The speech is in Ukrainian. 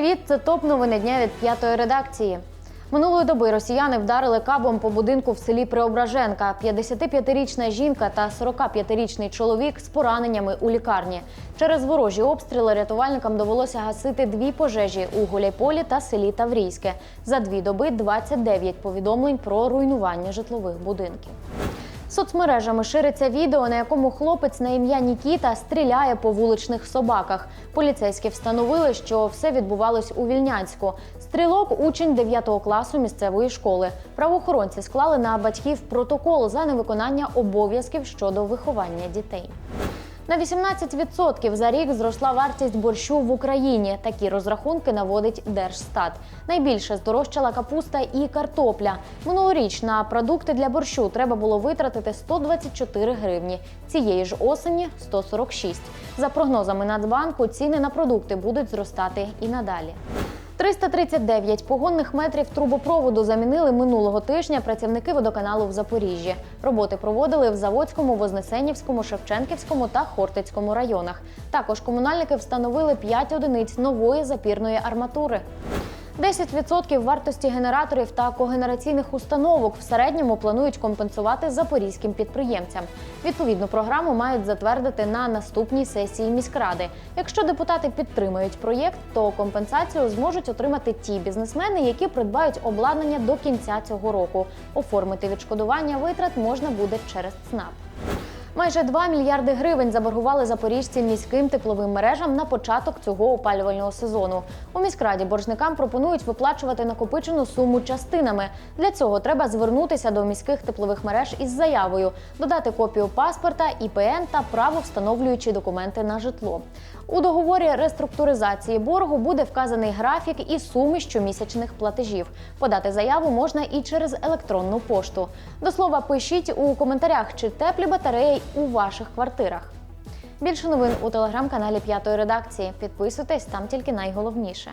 Привіт, це топ новини дня від п'ятої редакції. Минулої доби росіяни вдарили кабом по будинку в селі Преображенка. 55-річна жінка та 45-річний чоловік з пораненнями у лікарні. Через ворожі обстріли рятувальникам довелося гасити дві пожежі у Гуляйполі та селі Таврійське. За дві доби 29 повідомлень про руйнування житлових будинків. Соцмережами шириться відео, на якому хлопець на ім'я Нікіта стріляє по вуличних собаках. Поліцейські встановили, що все відбувалось у Вільнянську. Стрілок учень 9 класу місцевої школи. Правоохоронці склали на батьків протокол за невиконання обов'язків щодо виховання дітей. На 18% за рік зросла вартість борщу в Україні. Такі розрахунки наводить Держстат. Найбільше здорожчала капуста і картопля. Минулоріч на продукти для борщу треба було витратити 124 гривні. Цієї ж осені 146. За прогнозами Нацбанку, ціни на продукти будуть зростати і надалі. 339 погонних метрів трубопроводу замінили минулого тижня працівники водоканалу в Запоріжжі. Роботи проводили в Заводському, Вознесенівському, Шевченківському та Хортицькому районах. Також комунальники встановили 5 одиниць нової запірної арматури. 10% вартості генераторів та когенераційних установок в середньому планують компенсувати запорізьким підприємцям. Відповідну програму мають затвердити на наступній сесії міськради. Якщо депутати підтримають проєкт, то компенсацію зможуть отримати ті бізнесмени, які придбають обладнання до кінця цього року. Оформити відшкодування витрат можна буде через ЦНАП. Майже 2 мільярди гривень заборгували запоріжці міським тепловим мережам на початок цього опалювального сезону. У міськраді боржникам пропонують виплачувати накопичену суму частинами. Для цього треба звернутися до міських теплових мереж із заявою, додати копію паспорта, ІПН та правовстановлюючі документи на житло. У договорі реструктуризації боргу буде вказаний графік і суми щомісячних платежів. Подати заяву можна і через електронну пошту. До слова, пишіть у коментарях, чи теплі батареї у ваших квартирах. Більше новин у телеграм-каналі П'ятої редакції. Підписуйтесь там тільки найголовніше.